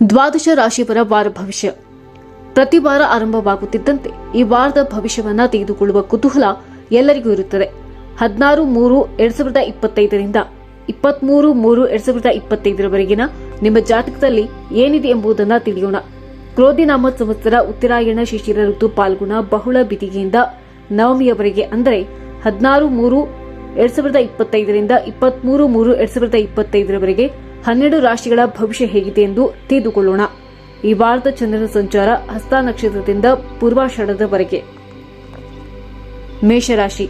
ದ್ವಾದಶ ರಾಶಿಯವರ ವಾರ ಭವಿಷ್ಯ. ಪ್ರತಿ ವಾರ ಆರಂಭವಾಗುತ್ತಿದ್ದಂತೆ ಈ ವಾರದ ಭವಿಷ್ಯವನ್ನ ತೆಗೆದುಕೊಳ್ಳುವ ಕುತೂಹಲ ಎಲ್ಲರಿಗೂ ಇರುತ್ತದೆ. ಹದಿನಾರು ಮೂರು ಎರಡ್ ಸಾವಿರದ ಇಪ್ಪತ್ತೈದರಿಂದ ಇಪ್ಪತ್ಮೂರು ಮೂರು ಎರಡ್ ಸಾವಿರದ ಇಪ್ಪತ್ತೈದರವರೆಗಿನ ನಿಮ್ಮ ಜಾತಕದಲ್ಲಿ ಏನಿದೆ ಎಂಬುದನ್ನ ತಿಳಿಯೋಣ. ಕ್ರೋಧಿನಾಮ ಸಂವತ್ಸರ ಉತ್ತರಾಯಣ ಶಿಶಿರ ಋತು ಪಾಲ್ಗುಣ ಬಹುಳ ಬಿದಿಗೆಯಿಂದ ನವಮಿಯವರೆಗೆ ಅಂದರೆ ಹದಿನಾರು ಮೂರು ಎರಡ್ ಸಾವಿರದ ಇಪ್ಪತ್ತೈದರಿಂದ ಇಪ್ಪತ್ಮೂರು ಮೂರು ಎರಡ್ ಸಾವಿರದ ಇಪ್ಪತ್ತೈದರವರೆಗೆ ಹನ್ನೆರಡು ರಾಶಿಗಳ ಭವಿಷ್ಯ ಹೇಗಿದೆ ಎಂದು ತಿಳಿದುಕೊಳ್ಳೋಣ. ಈ ವಾರದ ಚಂದ್ರನ ಸಂಚಾರ ಹಸ್ತ ನಕ್ಷತ್ರದಿಂದ ಪೂರ್ವಾಷಾಢದವರೆಗೆ. ಮೇಷರಾಶಿ.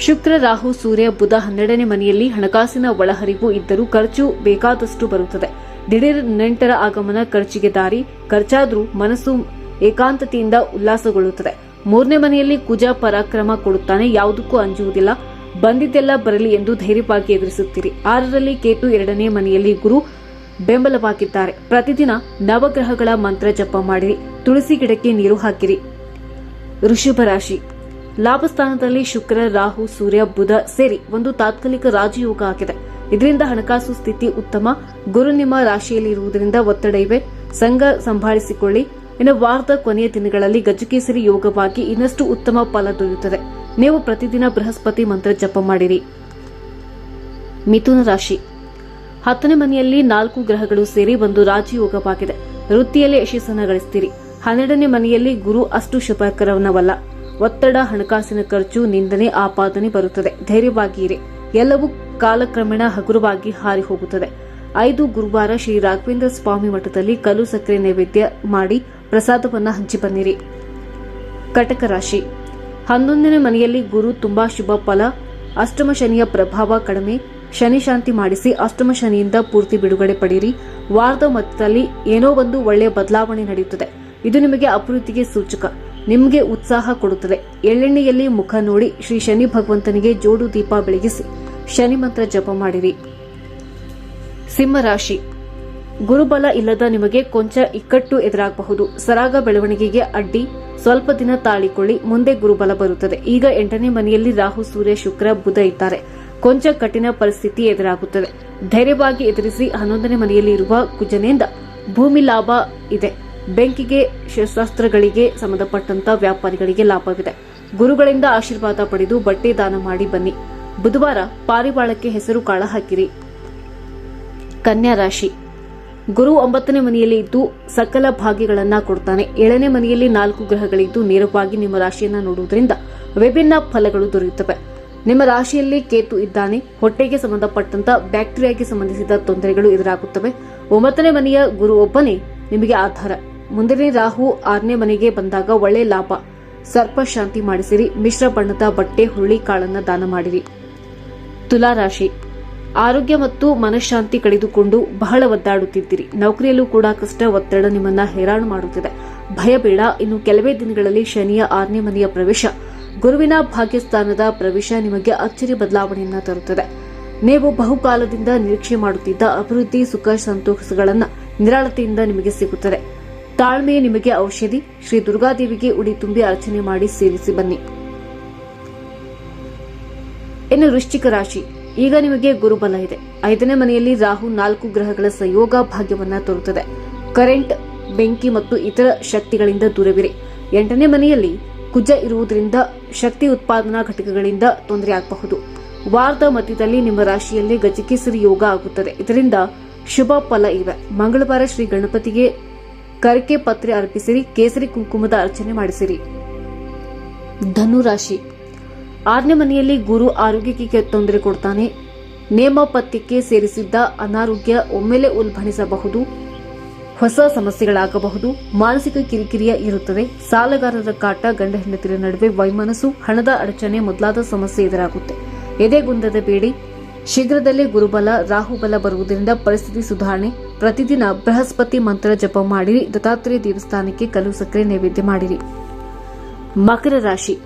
ಶುಕ್ರ, ರಾಹು, ಸೂರ್ಯ, ಬುಧ ಹನ್ನೆರಡನೇ ಮನೆಯಲ್ಲಿ ಹಣಕಾಸಿನ ಒಳಹರಿವು ಇದ್ದರೂ ಖರ್ಚು ಬೇಕಾದಷ್ಟು ಬರುತ್ತದೆ. ದಿಢೀರ್ ನೆಂಟರ ಆಗಮನ ಖರ್ಚಿಗೆ ದಾರಿ, ಖರ್ಚಾದರೂ ಮನಸ್ಸು ಏಕಾಂತತೆಯಿಂದ ಉಲ್ಲಾಸಗೊಳ್ಳುತ್ತದೆ. ಮೂರನೇ ಮನೆಯಲ್ಲಿ ಕುಜ ಪರಾಕ್ರಮ ಕೊಡುತ್ತಾನೆ, ಯಾವುದಕ್ಕೂ ಅಂಜುವುದಿಲ್ಲ. ಬಂದಿದ್ದೆಲ್ಲ ಬರಲಿ ಎಂದು ಧೈರ್ಯವಾಗಿ ಎದುರಿಸುತ್ತೀರಿ. ಆರರಲ್ಲಿ ಕೇತು ಎರಡನೇ ಮನೆಯಲ್ಲಿ ಗುರು ಬೆಂಬಲವಾಗಿದ್ದಾರೆ. ಪ್ರತಿದಿನ ನವಗ್ರಹಗಳ ಮಂತ್ರ ಜಪ ಮಾಡಿರಿ. ತುಳಸಿ ಗಿಡಕ್ಕೆ ನೀರು ಹಾಕಿರಿ. ಋಷಭ ರಾಶಿ. ಲಾಭಸ್ಥಾನದಲ್ಲಿ ಶುಕ್ರ, ರಾಹು, ಸೂರ್ಯ, ಬುಧ ಸೇರಿ ಒಂದು ತಾತ್ಕಾಲಿಕ ರಾಜಯೋಗ ಆಗಿದೆ. ಇದರಿಂದ ಹಣಕಾಸು ಸ್ಥಿತಿ ಉತ್ತಮ. ಗುರು ನಿಮ್ಮ ರಾಶಿಯಲ್ಲಿ ಇರುವುದರಿಂದ ಒತ್ತಡ ಇವೆ. ಸಂಘ ಸಂಭಾಳಿಸಿಕೊಳ್ಳಿ. ಇನ್ನು ವಾರದ ಕೊನೆಯ ದಿನಗಳಲ್ಲಿ ಗಜಕೇಸರಿ ಯೋಗವಾಗಿ ಇನ್ನಷ್ಟು ಉತ್ತಮ ಫಲ ದೊರೆಯುತ್ತದೆ. ನೀವು ಪ್ರತಿದಿನ ಬೃಹಸ್ಪತಿ ಮಂತ್ರ ಜಪ ಮಾಡಿರಿ. ಮಿಥುನ ರಾಶಿ. ಹತ್ತನೇ ಮನೆಯಲ್ಲಿ ನಾಲ್ಕು ಗ್ರಹಗಳು ಸೇರಿ ಒಂದು ರಾಜಯೋಗವಾಗಿದೆ. ವೃತ್ತಿಯಲ್ಲಿ ಯಶಸ್ಸನ್ನು ಗಳಿಸ್ತೀರಿ. ಹನ್ನೆರಡನೇ ಮನೆಯಲ್ಲಿ ಗುರು ಅಷ್ಟು ಶುಭಕರವನ್ನವಲ್ಲ ಒತ್ತಡ, ಹಣಕಾಸಿನ ಖರ್ಚು, ನಿಂದನೆ, ಆಪಾದನೆ ಬರುತ್ತದೆ. ಧೈರ್ಯವಾಗಿರಿ ಎಲ್ಲವೂ ಕಾಲಕ್ರಮೇಣ ಹಗುರವಾಗಿ ಹಾರಿ ಹೋಗುತ್ತದೆ. ಐದು ಗುರುವಾರ ಶ್ರೀ ರಾಘವೇಂದ್ರ ಸ್ವಾಮಿ ಮಠದಲ್ಲಿ ಕಲ್ಲು ಸಕ್ಕರೆ ನೈವೇದ್ಯ ಮಾಡಿ ಪ್ರಸಾದವನ್ನು ಹಂಚಿ ಬನ್ನಿರಿ. ಕಟಕ ರಾಶಿ. ಹನ್ನೊಂದನೇ ಮನೆಯಲ್ಲಿ ಗುರು ತುಂಬಾ ಶುಭ ಫಲ. ಅಷ್ಟಮ ಶನಿಯ ಪ್ರಭಾವ ಕಡಿಮೆ. ಶನಿ ಶಾಂತಿ ಮಾಡಿಸಿ ಅಷ್ಟಮ ಶನಿಯಿಂದ ಪೂರ್ತಿ ಬಿಡುಗಡೆ ಪಡೆಯಿರಿ ವಾರದ ಮಧ್ಯದಲ್ಲಿ ಏನೋ ಒಂದು ಒಳ್ಳೆಯ ಬದಲಾವಣೆ ನಡೆಯುತ್ತದೆ. ಇದು ನಿಮಗೆ ಅಭಿವೃದ್ಧಿಗೆ ಸೂಚಕ. ನಿಮಗೆ ಉತ್ಸಾಹ ಕೊಡುತ್ತದೆ. ಎಳ್ಳೆಣ್ಣೆಯಲ್ಲಿ ಮುಖ ನೋಡಿ ಶ್ರೀ ಶನಿ ಭಗವಂತನಿಗೆ ಜೋಡು ದೀಪ ಬೆಳಗಿಸಿ. ಶನಿ ಮಂತ್ರ ಜಪ ಮಾಡಿರಿ. ಸಿಂಹರಾಶಿ. ಗುರುಬಲ ಇಲ್ಲದ ನಿಮಗೆ ಕೊಂಚ ಇಕ್ಕಟ್ಟು ಎದುರಾಗಬಹುದು. ಸರಾಗ ಬೆಳವಣಿಗೆಗೆ ಅಡ್ಡಿ. ಸ್ವಲ್ಪ ದಿನ ತಾಳಿಕೊಳ್ಳಿ, ಮುಂದೆ ಗುರುಬಲ ಬರುತ್ತದೆ. ಈಗ ಎಂಟನೇ ಮನೆಯಲ್ಲಿ ರಾಹು, ಸೂರ್ಯ, ಶುಕ್ರ, ಬುಧ ಇದ್ದಾರೆ. ಕೊಂಚ ಕಠಿಣ ಪರಿಸ್ಥಿತಿ ಎದುರಾಗುತ್ತದೆ. ಧೈರ್ಯವಾಗಿ ಎದುರಿಸಿ ಹನ್ನೊಂದನೇ ಮನೆಯಲ್ಲಿ ಇರುವ ಕುಜನೆಯಿಂದ ಭೂಮಿ ಲಾಭ ಇದೆ. ಬೆಂಕಿಗೆ, ಶಸ್ತ್ರಾಸ್ತ್ರಗಳಿಗೆ ಸಂಬಂಧಪಟ್ಟಂತ ವ್ಯಾಪಾರಿಗಳಿಗೆ ಲಾಭವಿದೆ. ಗುರುಗಳಿಂದ ಆಶೀರ್ವಾದ ಪಡೆದು ಬಟ್ಟೆ ದಾನ ಮಾಡಿ ಬನ್ನಿ. ಬುಧವಾರ ಪಾರಿವಾಳಕ್ಕೆ ಹೆಸರು ಕಾಳ ಹಾಕಿರಿ. ಕನ್ಯಾ ರಾಶಿ ಗುರು ಒಂಬತ್ತನೇ ಮನೆಯಲ್ಲಿ ಇದ್ದು ಸಕಲ ಭಾಗ್ಯಗಳನ್ನ ಕೊಡ್ತಾನೆ. ಏಳನೇ ಮನೆಯಲ್ಲಿ ನಾಲ್ಕು ಗ್ರಹಗಳಿದ್ದು ನೇರವಾಗಿ ನಿಮ್ಮ ರಾಶಿಯನ್ನ ನೋಡುವುದರಿಂದ ವಿಭಿನ್ನ ಫಲಗಳು ದೊರೆಯುತ್ತವೆ. ನಿಮ್ಮ ರಾಶಿಯಲ್ಲಿ ಕೇತು ಇದ್ದಾನೆ. ಹೊಟ್ಟೆಗೆ ಸಂಬಂಧಪಟ್ಟಂತ ಬ್ಯಾಕ್ಟೀರಿಯಾಗೆ ಸಂಬಂಧಿಸಿದ ತೊಂದರೆಗಳು ಎದುರಾಗುತ್ತವೆ. ಒಂಬತ್ತನೇ ಮನೆಯ ಗುರು ಒಬ್ಬನೇ ನಿಮಗೆ ಆಧಾರ. ಮುಂದಿನ ರಾಹು ಆರನೇ ಮನೆಗೆ ಬಂದಾಗ ಒಳ್ಳೆ ಲಾಭ. ಸರ್ಪ ಶಾಂತಿ ಮಾಡಿಸಿರಿ. ಮಿಶ್ರ ಬಣ್ಣದ ಬಟ್ಟೆ, ಹುರುಳಿ ಕಾಳನ್ನ ದಾನ ಮಾಡಿರಿ. ತುಲಾ ರಾಶಿ ಆರೋಗ್ಯ ಮತ್ತು ಮನಃಶಾಂತಿ ಕಳೆದುಕೊಂಡು ಬಹಳ ಒದ್ದಾಡುತ್ತಿದ್ದೀರಿ. ನೌಕರಿಯಲ್ಲೂ ಕೂಡ ಕಷ್ಟ, ಒತ್ತಡ ನಿಮ್ಮನ್ನ ಹೈರಾಣು ಮಾಡುತ್ತಿದೆ. ಭಯ ಬೇಡ. ಇನ್ನು ಕೆಲವೇ ದಿನಗಳಲ್ಲಿ ಶನಿಯ ಆರನೇ ಮನೆಯ ಪ್ರವೇಶ. ಗುರುವಿನ ಭಾಗ್ಯಸ್ಥಾನದ ಪ್ರವೇಶ ನಿಮಗೆ ಅಚ್ಚರಿ ಬದಲಾವಣೆಯನ್ನ ತರುತ್ತದೆ. ನೀವು ಬಹುಕಾಲದಿಂದ ನಿರೀಕ್ಷೆ ಮಾಡುತ್ತಿದ್ದ ಅಭಿವೃದ್ಧಿ, ಸುಖ, ಸಂತೋಷಗಳನ್ನ ನಿರಾಳತೆಯಿಂದ ನಿಮಗೆ ಸಿಗುತ್ತದೆ. ತಾಳ್ಮೆ ನಿಮಗೆ ಔಷಧಿ. ಶ್ರೀ ದುರ್ಗಾದೇವಿಗೆ ಉಡಿ ತುಂಬಿ ಅರ್ಚನೆ ಮಾಡಿ ಸೇರಿಸಿ ಬನ್ನಿ. ಇನ್ನು ವೃಶ್ಚಿಕ ರಾಶಿ. ಈಗ ನಿಮಗೆ ಗುರುಬಲ ಇದೆ. ಐದನೇ ಮನೆಯಲ್ಲಿ ರಾಹು ನಾಲ್ಕು ಗ್ರಹಗಳ ಸಂಯೋಗ ಭಾಗ್ಯವನ್ನ ತರುತ್ತದೆ. ಕರೆಂಟ್, ಬೆಂಕಿ ಮತ್ತು ಇತರ ಶಕ್ತಿಗಳಿಂದ ದೂರವಿರಿ. ಎಂಟನೇ ಮನೆಯಲ್ಲಿ ಕುಜ ಇರುವುದರಿಂದ ಶಕ್ತಿ ಉತ್ಪಾದನಾ ಘಟಕಗಳಿಂದ ತೊಂದರೆ ಆಗಬಹುದು. ವಾರದ ಮಧ್ಯದಲ್ಲಿ ನಿಮ್ಮ ರಾಶಿಯಲ್ಲಿ ಗಜಕೇಸರಿ ಯೋಗ ಆಗುತ್ತದೆ. ಇದರಿಂದ ಶುಭ ಫಲ ಇವೆ. ಮಂಗಳವಾರ ಶ್ರೀ ಗಣಪತಿಗೆ ಕರಕೆ ಪತ್ರೆ ಅರ್ಪಿಸಿರಿ. ಕೇಸರಿ ಕುಂಕುಮದ ಅರ್ಚನೆ ಮಾಡಿಸಿರಿ. ಧನು ರಾಶಿ ಆರನೇ ಮನೆಯಲ್ಲಿ ಗುರು ಆರೋಗ್ಯಕ್ಕೆ ತೊಂದರೆ ಕೊಡ್ತಾನೆ. ನೇಮ ಸೇರಿಸಿದ್ದ ಅನಾರೋಗ್ಯ ಒಮ್ಮೆಲೆ ಉಲ್ಬಣಿಸಬಹುದು. ಹೊಸ ಸಮಸ್ಯೆಗಳಾಗಬಹುದು. ಮಾನಸಿಕ ಕಿರಿಕಿರಿಯ ಇರುತ್ತದೆ. ಸಾಲಗಾರರ ಕಾಟ, ಗಂಡ ಹೆಂಡತಿರ ನಡುವೆ ವೈಮನಸ್ಸು, ಹಣದ ಅಡಚಣೆ ಮೊದಲಾದ ಸಮಸ್ಯೆ ಎದುರಾಗುತ್ತೆ. ಎದೆಗುಂದದ ಬೇಡಿ. ಶೀಘ್ರದಲ್ಲೇ ಗುರುಬಲ, ರಾಹುಬಲ ಬರುವುದರಿಂದ ಪರಿಸ್ಥಿತಿ ಸುಧಾರಣೆ. ಪ್ರತಿದಿನ ಬೃಹಸ್ಪತಿ ಮಂತ್ರ ಜಪ ಮಾಡಿರಿ. ದತ್ತಾತ್ರೇಯ ದೇವಸ್ಥಾನಕ್ಕೆ ಕಲ್ಲು ಸಕ್ಕರೆ ನೈವೇದ್ಯ ಮಾಡಿರಿ. ಮಕರ ರಾಶಿ.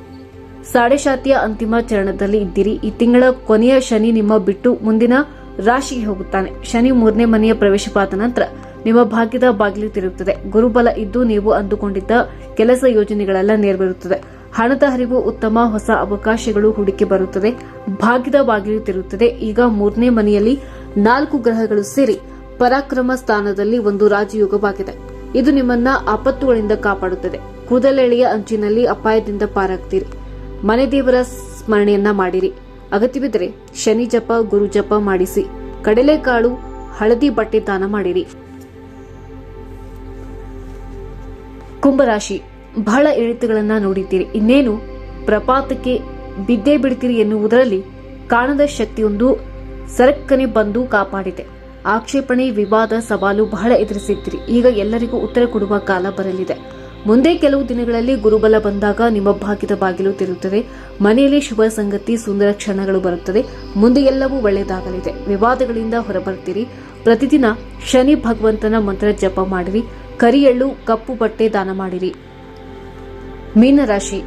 ಸಾಡೆಶಾತಿಯ ಅಂತಿಮ ಚರಣದಲ್ಲಿ ಇದ್ದೀರಿ. ಈ ತಿಂಗಳ ಕೊನೆಯ ಶನಿ ನಿಮ್ಮ ಬಿಟ್ಟು ಮುಂದಿನ ರಾಶಿಗೆ ಹೋಗುತ್ತಾನೆ. ಶನಿ ಮೂರನೇ ಮನೆಯ ಪ್ರವೇಶವಾದ ನಂತರ ನಿಮ್ಮ ಭಾಗ್ಯದ ಬಾಗಿಲು ತಿರುಗುತ್ತದೆ ಗುರುಬಲ ಇದ್ದು ನೀವು ಅಂದುಕೊಂಡಿದ್ದ ಕೆಲಸ ಯೋಜನೆಗಳೆಲ್ಲ ನೆರವೇರುತ್ತದೆ. ಹಣದ ಹರಿವು ಉತ್ತಮ ಹೊಸ ಅವಕಾಶಗಳು ಹೂಡಿಕೆ ಬರುತ್ತದೆ. ಭಾಗ್ಯದ ಬಾಗಿಲು ತಿರುಗುತ್ತದೆ ಈಗ ಮೂರನೇ ಮನೆಯಲ್ಲಿ ನಾಲ್ಕು ಗ್ರಹಗಳು ಸೇರಿ ಪರಾಕ್ರಮ ಸ್ಥಾನದಲ್ಲಿ ಒಂದು ರಾಜಯೋಗವಾಗಿದೆ ಇದು ನಿಮ್ಮನ್ನ ಆಪತ್ತುಗಳಿಂದ ಕಾಪಾಡುತ್ತದೆ. ಕೂದಲೆಳೆಯ ಅಂಚಿನಲ್ಲಿ ಅಪಾಯದಿಂದ ಪಾರಾಗ್ತೀರಿ. ಮನೆ ದೇವರ ಸ್ಮರಣೆಯನ್ನ ಮಾಡಿರಿ. ಅಗತ್ಯವಿದ್ದರೆ ಶನಿ ಜಪ, ಗುರು ಜಪ ಮಾಡಿಸಿ. ಕಡಲೆಕಾಳು ಹಳದಿ ಬಟ್ಟೆ ದಾನ ಮಾಡಿರಿ. ಕುಂಭರಾಶಿ, ಬಹಳ ಇಳಿತಗಳನ್ನ ನೋಡಿದ್ದೀರಿ. ಇನ್ನೇನು ಪ್ರಪಾತಕ್ಕೆ ಬಿದ್ದೇ ಬಿಡ್ತೀರಿ ಎನ್ನುವುದರಲ್ಲಿ ಕಾಣದ ಶಕ್ತಿಯೊಂದು ಸರಕ್ಕನೆ ಬಂದು ಕಾಪಾಡಿದೆ. ಆಕ್ಷೇಪಣೆ, ವಿವಾದ, ಸವಾಲು ಬಹಳ ಎದುರಿಸಿದ್ದೀರಿ. ಈಗ ಎಲ್ಲರಿಗೂ ಉತ್ತರ ಕೊಡುವ ಕಾಲ ಬರಲಿದೆ. ಮುಂದೆ ಕೆಲವು ದಿನಗಳಲ್ಲಿ ಗುರುಬಲ ಬಂದಾಗ ನಿಮ್ಮ ಭಾಗ್ಯದ ಬಾಗಿಲು ತಿರುತ್ತದೆ ಮನೆಯಲ್ಲಿ ಶುಭ ಸಂಗತಿ, ಸುಂದರ ಕ್ಷಣಗಳು ಬರುತ್ತದೆ. ಮುಂದೆ ಎಲ್ಲವೂ ಒಳ್ಳೆಯದಾಗಲಿದೆ. ವಿವಾದಗಳಿಂದ ಹೊರಬರ್ತೀರಿ. ಪ್ರತಿದಿನ ಶನಿ ಭಗವಂತನ ಮಂತ್ರ ಜಪ ಮಾಡಿರಿ. ಕರಿಯಳ್ಳು ಕಪ್ಪು ಬಟ್ಟೆ ದಾನ ಮಾಡಿರಿ. ಮೀನರಾಶಿ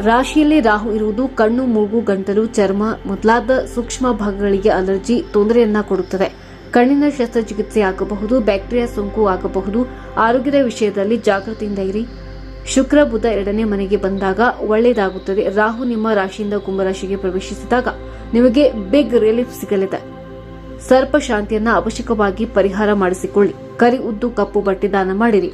ರಾಶಿಯಲ್ಲಿ ರಾಹು ಇರುವುದು ಕಣ್ಣು, ಮೂಗು, ಗಂಟಲು, ಚರ್ಮ, ಮೊದಲಾದ ಸೂಕ್ಷ್ಮ ಭಾಗಗಳಿಗೆ ಅಲರ್ಜಿ, ತೊಂದರೆಯನ್ನ ಕೊಡುತ್ತದೆ. ಕಣ್ಣಿನ ಶಸ್ತ್ರಚಿಕಿತ್ಸೆ ಆಗಬಹುದು, ಬ್ಯಾಕ್ಟೀರಿಯಾ ಸೋಂಕು ಆಗಬಹುದು. ಆರೋಗ್ಯದ ವಿಷಯದಲ್ಲಿ ಜಾಗೃತಿಯಿಂದ ಇರಿ. ಶುಕ್ರ, ಬುಧ ಎರಡನೇ ಮನೆಗೆ ಬಂದಾಗ ಒಳ್ಳೆಯದಾಗುತ್ತದೆ. ರಾಹು ನಿಮ್ಮ ರಾಶಿಯಿಂದ ಕುಂಭರಾಶಿಗೆ ಪ್ರವೇಶಿಸಿದಾಗ ನಿಮಗೆ ಬಿಗ್ ರಿಲೀಫ್ ಸಿಗಲಿದೆ. ಸರ್ಪ ಶಾಂತಿಯನ್ನ ಅವಶ್ಯಕವಾಗಿ ಪರಿಹಾರ ಮಾಡಿಸಿಕೊಳ್ಳಿ. ಕರಿ ಉದ್ದು ಕಪ್ಪು ಬಟ್ಟೆ ದಾನ ಮಾಡಿರಿ.